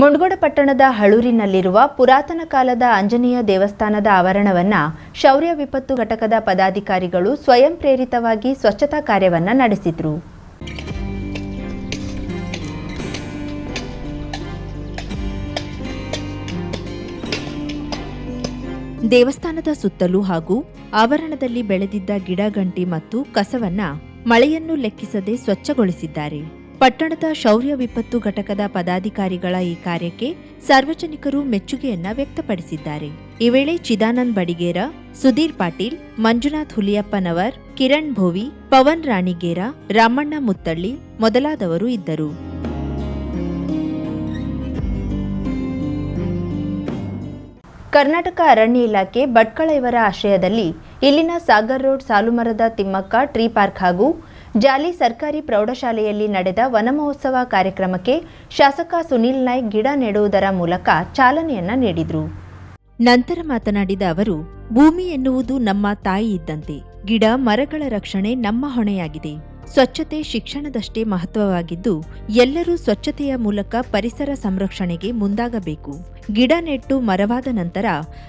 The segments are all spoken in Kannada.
ಮುಂಡಗೋಡ ಪಟ್ಟಣದ ಹಳೂರಿನಲ್ಲಿರುವ ಪುರಾತನ ಕಾಲದ ಆಂಜನೇಯ ದೇವಸ್ಥಾನದ ಆವರಣವನ್ನ ಶೌರ್ಯ ವಿಪತ್ತು ಘಟಕದ ಪದಾಧಿಕಾರಿಗಳು ಸ್ವಯಂ ಪ್ರೇರಿತವಾಗಿ ಸ್ವಚ್ಛತಾ ಕಾರ್ಯವನ್ನ ನಡೆಸಿದ್ರು. ದೇವಸ್ಥಾನದ ಸುತ್ತಲೂ ಹಾಗೂ ಆವರಣದಲ್ಲಿ ಬೆಳೆದಿದ್ದ ಗಿಡಗಂಟಿ ಮತ್ತು ಕಸವನ್ನ ಮಳೆಯನ್ನು ಲೆಕ್ಕಿಸದೆ ಸ್ವಚ್ಛಗೊಳಿಸಿದ್ದಾರೆ. ಪಟ್ಟಣದ ಶೌರ್ಯ ವಿಪತ್ತು ಘಟಕದ ಪದಾಧಿಕಾರಿಗಳ ಈ ಕಾರ್ಯಕ್ಕೆ ಸಾರ್ವಜನಿಕರು ಮೆಚ್ಚುಗೆಯನ್ನ ವ್ಯಕ್ತಪಡಿಸಿದ್ದಾರೆ. ಈ ವೇಳೆ ಚಿದಾನಂದ್ ಬಡಿಗೇರ, ಸುಧೀರ್ ಪಾಟೀಲ್, ಮಂಜುನಾಥ್ ಹುಲಿಯಪ್ಪನವರ್, ಕಿರಣ್ ಭೋವಿ, ಪವನ್ ರಾಣಿಗೇರ, ರಾಮಣ್ಣ ಮುತ್ತಳ್ಳಿ ಮೊದಲಾದವರು ಇದ್ದರು. ಕರ್ನಾಟಕ ಅರಣ್ಯ ಇಲಾಖೆ ಭಟ್ಕಳ ಇವರ ಆಶ್ರಯದಲ್ಲಿ ಇಲ್ಲಿನ ಸಾಗರ್ ರೋಡ್ ಸಾಲುಮರದ ತಿಮ್ಮಕ್ಕ ಟ್ರೀ ಪಾರ್ಕ್ ಹಾಗೂ ಜಾಲಿ ಸರ್ಕಾರಿ ಪ್ರೌಢಶಾಲೆಯಲ್ಲಿ ನಡೆದ ವನಮಹೋತ್ಸವ ಕಾರ್ಯಕ್ರಮಕ್ಕೆ ಶಾಸಕ ಸುನೀಲ್ ನಾಯ್ಕ್ ಗಿಡ ನೆಡುವುದರ ಮೂಲಕ ಚಾಲನೆಯನ್ನ ನೀಡಿದರು. ನಂತರ ಮಾತನಾಡಿದ ಅವರು, ಭೂಮಿ ಎನ್ನುವುದು ನಮ್ಮ ತಾಯಿ ಇದ್ದಂತೆ, ಗಿಡ ಮರಗಳ ರಕ್ಷಣೆ ನಮ್ಮ ಹೊಣೆಯಾಗಿದೆ. ಸ್ವಚ್ಛತೆ ಶಿಕ್ಷಣದಷ್ಟೇ ಮಹತ್ವವಾಗಿದ್ದು, ಎಲ್ಲರೂ ಸ್ವಚ್ಛತೆಯ ಮೂಲಕ ಪರಿಸರ ಸಂರಕ್ಷಣೆಗೆ ಮುಂದಾಗಬೇಕು. ಗಿಡ ನೆಟ್ಟು ಮರವಾದ ನಂತರ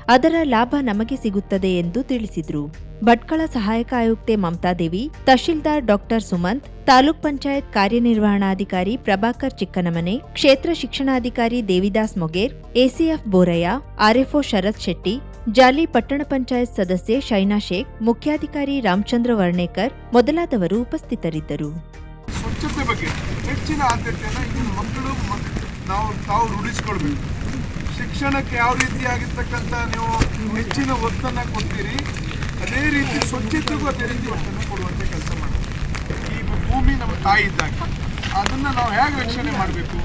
ಅದರ ಲಾಭ ನಮಗೆ ಸಿಗುತ್ತದೆ ಎಂದು ತಿಳಿಸಿದರು. ಭಟ್ಕಳ ಸಹಾಯಕ ಆಯುಕ್ತೆ ಮಮತಾದೇವಿ, ತಹಶೀಲ್ದಾರ್ ಡಾಕ್ಟರ್ ಸುಮಂತ್, ತಾಲೂಕ್ ಪಂಚಾಯತ್ ಕಾರ್ಯನಿರ್ವಹಣಾಧಿಕಾರಿ ಪ್ರಭಾಕರ್ ಚಿಕ್ಕನಮನೆ, ಕ್ಷೇತ್ರ ಶಿಕ್ಷಣಾಧಿಕಾರಿ ದೇವಿದಾಸ್ ಮೊಗೇರ್, ಎಸಿಎಫ್ ಬೋರಯ್ಯ, ಆರ್ಎಫ್ಒ ಶರತ್ ಶೆಟ್ಟಿ ಜಾಲಿ ಪಟ್ಟಣ ಪಂಚಾಯತ್ ಸದಸ್ಯೆ ಶೈನಾ ಶೇಖ್, ಮುಖ್ಯಾಧಿಕಾರಿ ರಾಮಚಂದ್ರ ವರ್ಣೇಕರ್ ಮೊದಲಾದವರು ಉಪಸ್ಥಿತರಿದ್ದರು. ಸ್ವಚ್ಛತೆ ಬಗ್ಗೆ ಹೆಚ್ಚಿನ ಆದ್ಯತೆಯನ್ನು ಮಕ್ಕಳು ಮಕ್- ನಾವು ತಾವು ರೂಢಿಸ್ಕೊಳ್ಬೇಕು. ಶಿಕ್ಷಣಕ್ಕೆ ಯಾವ ರೀತಿಯಾಗಿರ್ತಕ್ಕಂಥ ನೀವು ಹೆಚ್ಚಿನ ಒತ್ತನ್ನು ಕೊಡ್ತೀರಿ, ಅದೇ ರೀತಿ ಸ್ವಚ್ಛತೆಗೂ ಅದೇ ರೀತಿ ಒತ್ತನ್ನು ಕೊಡುವಂತೆ ಕೆಲಸ ಮಾಡಬೇಕು ಈ ಭೂಮಿ ನಮ್ಮ ತಾಯಿ ಇದ್ದಾಗ ಅದನ್ನು ನಾವು ಹೇಗೆ ರಕ್ಷಣೆ ಮಾಡಬೇಕು?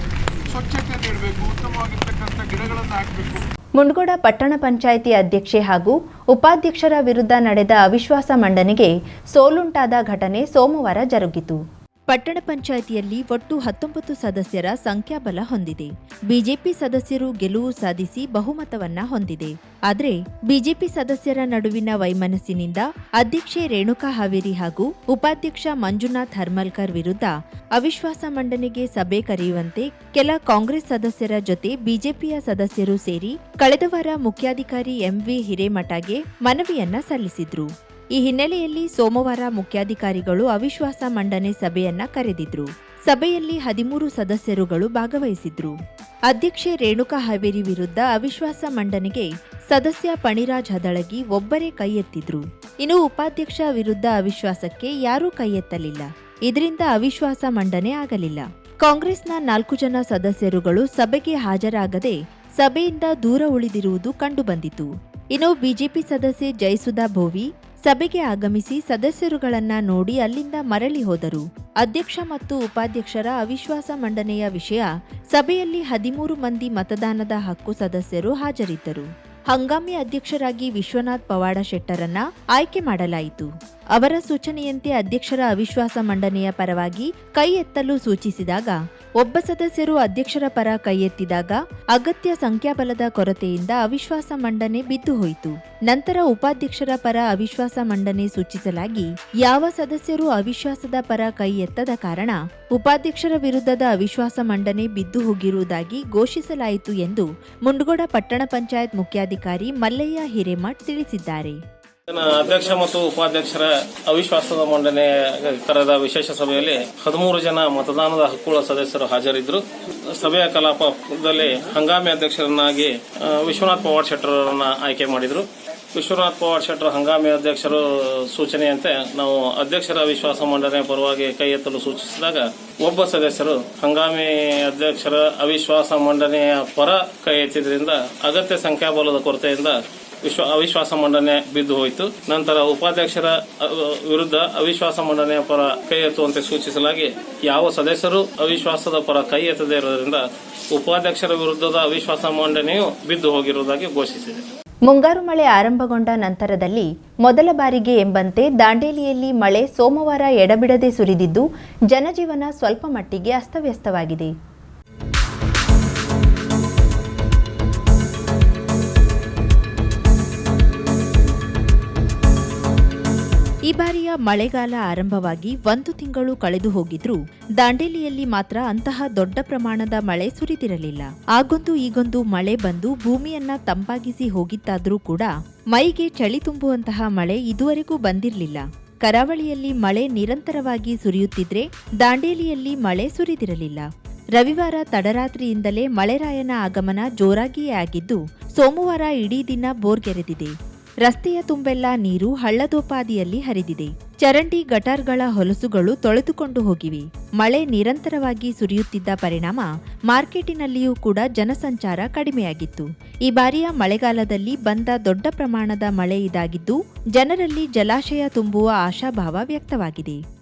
ಸ್ವಚ್ಛತೆ ನೀಡಬೇಕು, ಉತ್ತಮವಾಗಿರ್ತಕ್ಕಂಥ ಗಿಡಗಳನ್ನು ಹಾಕಬೇಕು. ಮುಂಡಗೋಡ ಪಟ್ಟಣ ಪಂಚಾಯಿತಿ ಅಧ್ಯಕ್ಷೆ ಹಾಗೂ ಉಪಾಧ್ಯಕ್ಷರ ವಿರುದ್ಧ ನಡೆದ ಅವಿಶ್ವಾಸ ಮಂಡನೆಗೆ ಸೋಲುಂಟಾದ ಘಟನೆ ಸೋಮವಾರ ಜರುಗಿತು. ಪಟ್ಟಣ ಪಂಚಾಯಿತಿಯಲ್ಲಿ ಒಟ್ಟು ಹತ್ತೊಂಬತ್ತು ಸದಸ್ಯರ ಸಂಖ್ಯಾಬಲ ಹೊಂದಿದೆ. ಬಿಜೆಪಿ ಸದಸ್ಯರು ಗೆಲುವು ಸಾಧಿಸಿ ಬಹುಮತವನ್ನ ಹೊಂದಿದೆ. ಆದರೆ ಬಿಜೆಪಿ ಸದಸ್ಯರ ನಡುವಿನ ವೈಮನಸ್ಸಿನಿಂದ ಅಧ್ಯಕ್ಷೆ ರೇಣುಕಾ ಹಾವೇರಿ ಹಾಗೂ ಉಪಾಧ್ಯಕ್ಷ ಮಂಜುನಾಥ್ ಹರ್ಮಲ್ಕರ್ ವಿರುದ್ಧ ಅವಿಶ್ವಾಸ ಮಂಡನೆಗೆ ಸಭೆ ಕರೆಯುವಂತೆ ಕೆಲ ಕಾಂಗ್ರೆಸ್ ಸದಸ್ಯರ ಜೊತೆ ಬಿಜೆಪಿಯ ಸದಸ್ಯರು ಸೇರಿ ಕಳೆದ ವಾರ ಮುಖ್ಯಾಧಿಕಾರಿ ಎಂವಿ ಹಿರೇಮಠಗೆ ಮನವಿಯನ್ನ ಸಲ್ಲಿಸಿದ್ರು. ಈ ಹಿನ್ನೆಲೆಯಲ್ಲಿ ಸೋಮವಾರ ಮುಖ್ಯಾಧಿಕಾರಿಗಳು ಅವಿಶ್ವಾಸ ಮಂಡನೆ ಸಭೆಯನ್ನ ಕರೆದಿದ್ರು. ಸಭೆಯಲ್ಲಿ ಹದಿಮೂರು ಸದಸ್ಯರುಗಳು ಭಾಗವಹಿಸಿದ್ರು. ಅಧ್ಯಕ್ಷೆ ರೇಣುಕಾ ಹಾವೇರಿ ವಿರುದ್ಧ ಅವಿಶ್ವಾಸ ಮಂಡನೆಗೆ ಸದಸ್ಯ ಪಣಿರಾಜ್ ಹದಳಗಿ ಒಬ್ಬರೇ ಕೈ ಎತ್ತಿದ್ರು. ಇನ್ನು ಉಪಾಧ್ಯಕ್ಷ ವಿರುದ್ಧ ಅವಿಶ್ವಾಸಕ್ಕೆ ಯಾರೂ ಕೈ ಎತ್ತಲಿಲ್ಲ. ಇದರಿಂದ ಅವಿಶ್ವಾಸ ಮಂಡನೆ ಆಗಲಿಲ್ಲ. ಕಾಂಗ್ರೆಸ್ನ ನಾಲ್ಕು ಜನ ಸದಸ್ಯರುಗಳು ಸಭೆಗೆ ಹಾಜರಾಗದೆ ಸಭೆಯಿಂದ ದೂರ ಉಳಿದಿರುವುದು ಕಂಡುಬಂದಿತು. ಇನ್ನು ಬಿಜೆಪಿ ಸದಸ್ಯೆ ಜಯಸುಧಾ ಭೋವಿ ಸಭೆಗೆ ಆಗಮಿಸಿ ಸದಸ್ಯರುಗಳನ್ನ ನೋಡಿ ಅಲ್ಲಿಂದ ಮರಳಿ ಹೋದರು. ಅಧ್ಯಕ್ಷ ಮತ್ತು ಉಪಾಧ್ಯಕ್ಷರ ಅವಿಶ್ವಾಸ ಮಂಡನೆಯ ವಿಷಯ, ಸಭೆಯಲ್ಲಿ ಹದಿಮೂರು ಮಂದಿ ಮತದಾನದ ಹಕ್ಕು ಸದಸ್ಯರು ಹಾಜರಿದ್ದರು. ಹಂಗಾಮಿ ಅಧ್ಯಕ್ಷರಾಗಿ ವಿಶ್ವನಾಥ್ ಪವಾಡ ಶೆಟ್ಟರನ್ನ ಆಯ್ಕೆ ಮಾಡಲಾಯಿತು. ಅವರ ಸೂಚನೆಯಂತೆ ಅಧ್ಯಕ್ಷರ ಅವಿಶ್ವಾಸ ಮಂಡನೆಯ ಪರವಾಗಿ ಕೈ ಎತ್ತಲು ಸೂಚಿಸಿದಾಗ ಒಬ್ಬ ಸದಸ್ಯರು ಅಧ್ಯಕ್ಷರ ಪರ ಕೈಯೆತ್ತಿದಾಗ ಅಗತ್ಯ ಸಂಖ್ಯಾಬಲದ ಕೊರತೆಯಿಂದ ಅವಿಶ್ವಾಸ ಮಂಡನೆ ಬಿದ್ದು ಹೋಯಿತು. ನಂತರ ಉಪಾಧ್ಯಕ್ಷರ ಪರ ಅವಿಶ್ವಾಸ ಮಂಡನೆ ಸೂಚಿಸಲಾಗಿ ಯಾವ ಸದಸ್ಯರು ಅವಿಶ್ವಾಸದ ಪರ ಕೈ ಎತ್ತದ ಕಾರಣ ಉಪಾಧ್ಯಕ್ಷರ ವಿರುದ್ಧದ ಅವಿಶ್ವಾಸ ಮಂಡನೆ ಬಿದ್ದು ಹೋಗಿರುವುದಾಗಿ ಘೋಷಿಸಲಾಯಿತು ಎಂದು ಮುಂಡಗೋಡ ಪಟ್ಟಣ ಪಂಚಾಯತ್ ಮುಖ್ಯಾಧಿಕಾರಿ ಮಲ್ಲಯ್ಯ ಹಿರೇಮಠ್ ತಿಳಿಸಿದ್ದಾರೆ. ಅಧ್ಯಕ್ಷ ಮತ್ತು ಉಪಾಧ್ಯಕ್ಷರ ಅವಿಶ್ವಾಸದ ಮಂಡನೆ ಕರೆದ ವಿಶೇಷ ಸಭೆಯಲ್ಲಿ ಹದಿಮೂರು ಜನ ಮತದಾನದ ಹಕ್ಕುಗಳ ಸದಸ್ಯರು ಹಾಜರಿದ್ದರು. ಸಭೆಯ ಕಲಾಪದಲ್ಲಿ ಹಂಗಾಮಿ ಅಧ್ಯಕ್ಷರನ್ನಾಗಿ ವಿಶ್ವನಾಥ್ ಪವಾಡ್ ಶೆಟ್ಟರನ್ನ ಆಯ್ಕೆ ಮಾಡಿದ್ರು. ವಿಶ್ವನಾಥ್ ಪವಾಡ್ ಶೆಟ್ಟರ್ ಹಂಗಾಮಿ ಅಧ್ಯಕ್ಷರು ಸೂಚನೆಯಂತೆ ನಾವು ಅಧ್ಯಕ್ಷರ ವಿಶ್ವಾಸ ಮಂಡನೆ ಪರವಾಗಿ ಕೈ ಎತ್ತಲು ಸೂಚಿಸಿದಾಗ ಒಬ್ಬ ಸದಸ್ಯರು ಹಂಗಾಮಿ ಅಧ್ಯಕ್ಷರ ಅವಿಶ್ವಾಸ ಮಂಡನೆಯ ಪರ ಕೈ ಎತ್ತಿದ್ರಿಂದ ಅಗತ್ಯ ಸಂಖ್ಯಾಬಲದ ಕೊರತೆಯಿಂದ ವಿಶ್ವ ಅವಿಶ್ವಾಸ ಮಂಡನೆ ಬಿದ್ದು ಹೋಯಿತು. ನಂತರ ಉಪಾಧ್ಯಕ್ಷರ ವಿರುದ್ಧ ಅವಿಶ್ವಾಸ ಮಂಡನೆಯ ಪರ ಕೈ ಎತ್ತುವಂತೆ ಸೂಚಿಸಲಾಗಿ ಯಾವ ಸದಸ್ಯರು ಅವಿಶ್ವಾಸದ ಪರ ಕೈ ಎತ್ತದೇ ಇರುವುದರಿಂದ ಉಪಾಧ್ಯಕ್ಷರ ವಿರುದ್ಧದ ಅವಿಶ್ವಾಸ ಮಂಡನೆಯು ಬಿದ್ದು ಹೋಗಿರುವುದಾಗಿ ಘೋಷಿಸಿದೆ. ಮುಂಗಾರು ಮಳೆ ಆರಂಭಗೊಂಡ ನಂತರದಲ್ಲಿ ಮೊದಲ ಬಾರಿಗೆ ಎಂಬಂತೆ ದಾಂಡೇಲಿಯಲ್ಲಿ ಮಳೆ ಸೋಮವಾರ ಎಡಬಿಡದೆ ಸುರಿದಿದ್ದು, ಜನಜೀವನ ಸ್ವಲ್ಪ ಮಟ್ಟಿಗೆ ಅಸ್ತವ್ಯಸ್ತವಾಗಿದೆ. ಈ ಬಾರಿಯ ಮಳೆಗಾಲ ಆರಂಭವಾಗಿ ಒಂದು ತಿಂಗಳು ಕಳೆದು ಹೋಗಿದ್ರೂ ದಾಂಡೇಲಿಯಲ್ಲಿ ಮಾತ್ರ ಅಂತಹ ದೊಡ್ಡ ಪ್ರಮಾಣದ ಮಳೆ ಸುರಿದಿರಲಿಲ್ಲ. ಆಗೊಂದು ಈಗೊಂದು ಮಳೆ ಬಂದು ಭೂಮಿಯನ್ನ ತಂಪಾಗಿಸಿ ಹೋಗಿತ್ತಾದ್ರೂ ಕೂಡ ಮೈಗೆ ಚಳಿ ತುಂಬುವಂತಹ ಮಳೆ ಇದುವರೆಗೂ ಬಂದಿರಲಿಲ್ಲ. ಕರಾವಳಿಯಲ್ಲಿ ಮಳೆ ನಿರಂತರವಾಗಿ ಸುರಿಯುತ್ತಿದ್ರೆ ದಾಂಡೇಲಿಯಲ್ಲಿ ಮಳೆ ಸುರಿದಿರಲಿಲ್ಲ. ರವಿವಾರ ತಡರಾತ್ರಿಯಿಂದಲೇ ಮಳೆರಾಯನ ಆಗಮನ ಜೋರಾಗಿಯೇ ಆಗಿದ್ದು ಸೋಮವಾರ ಇಡೀ ದಿನ ಬೋರ್ಗೆರೆದಿದೆ. ರಸ್ತೆಯ ತುಂಬೆಲ್ಲ ನೀರು ಹಳ್ಳದೋಪಾದಿಯಲ್ಲಿ ಹರಿದಿದೆ. ಚರಂಡಿ ಗಟಾರ್ಗಳ ಹೊಲಸುಗಳು ತೊಳೆದುಕೊಂಡು ಹೋಗಿವೆ. ಮಳೆ ನಿರಂತರವಾಗಿ ಸುರಿಯುತ್ತಿದ್ದ ಪರಿಣಾಮ ಮಾರ್ಕೆಟಿನಲ್ಲಿಯೂ ಕೂಡ ಜನಸಂಚಾರ ಕಡಿಮೆಯಾಗಿತ್ತು. ಈ ಬಾರಿಯ ಮಳೆಗಾಲದಲ್ಲಿ ಬಂದ ದೊಡ್ಡ ಪ್ರಮಾಣದ ಮಳೆ ಇದಾಗಿದ್ದು, ಜನರಲ್ಲಿ ಜಲಾಶಯ ತುಂಬುವ ಆಶಾಭಾವ ವ್ಯಕ್ತವಾಗಿದೆ.